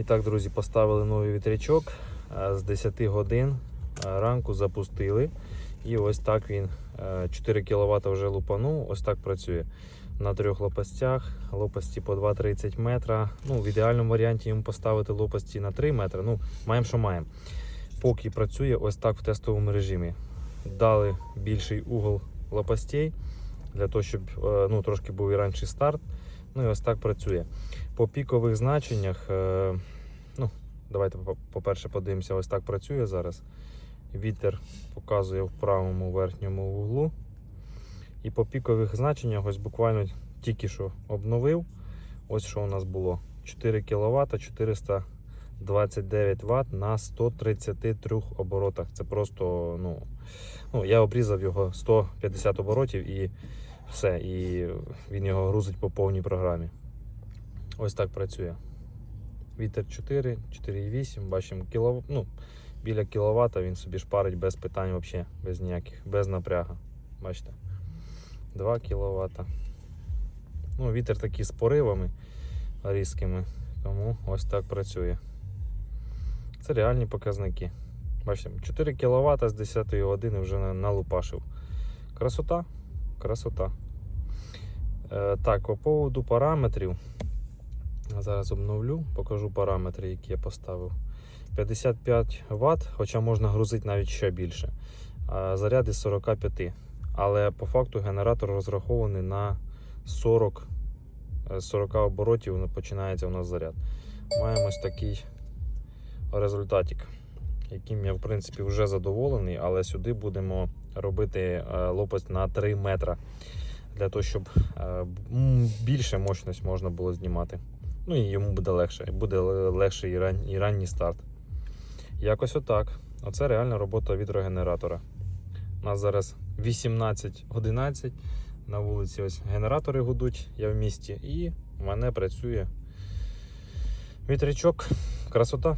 І так, друзі, поставили новий вітрячок е, з 10 годин е, ранку запустили. І ось так він е, 4 кВт вже лупанув. Ось так працює. На трьох лопастях, лопасті по 2,30 метра. Ну, в ідеальному варіанті йому поставити лопасті на 3 метри. Ну, маємо, що маємо. Поки працює ось так в тестовому режимі. Дали більший угол лопастей для того, щоб е, ну, трошки був і раніше старт. Ну і ось так працює. По пікових значеннях, е, ну, давайте по- по-перше подивимося, ось так працює зараз. Вітер показує в правому верхньому углу. І по пікових значеннях, ось буквально тільки що обновив. Ось що у нас було: 4 кВт 429 Вт на 133 оборотах. Це просто, ну, ну я обрізав його 150 оборотів і все. І він його грузить по повній програмі. Ось так працює. Вітер 4, 4,8, бачимо кіло, ну, біля кіловата він собі шпарить без питань взагалі, без ніяких, без напряга. Бачите? 2 кВт. Ну, вітер такий з поривами різкими, тому ось так працює. Це реальні показники. Бачите, 4 кВт з 10 години вже налупашив. Красота, красота. Е, так, по поводу параметрів. Зараз обновлю, покажу параметри, які я поставив. 55 Вт, хоча можна грузити навіть ще більше. А заряд із 45. Але по факту генератор розрахований на 40, е, 40 оборотів ну, починається у нас заряд. Маємо ось такий результатик, яким я в принципі вже задоволений, але сюди будемо робити е, лопасть на 3 метра. Для того, щоб е, більше мощність можна було знімати. Ну і йому буде легше. Буде ле- легший і, ран, і ранній старт. Якось отак. Оце реальна робота вітрогенератора. У нас зараз 18.11. На вулиці ось генератори гудуть, я в місті, і в мене працює вітрячок. Красота.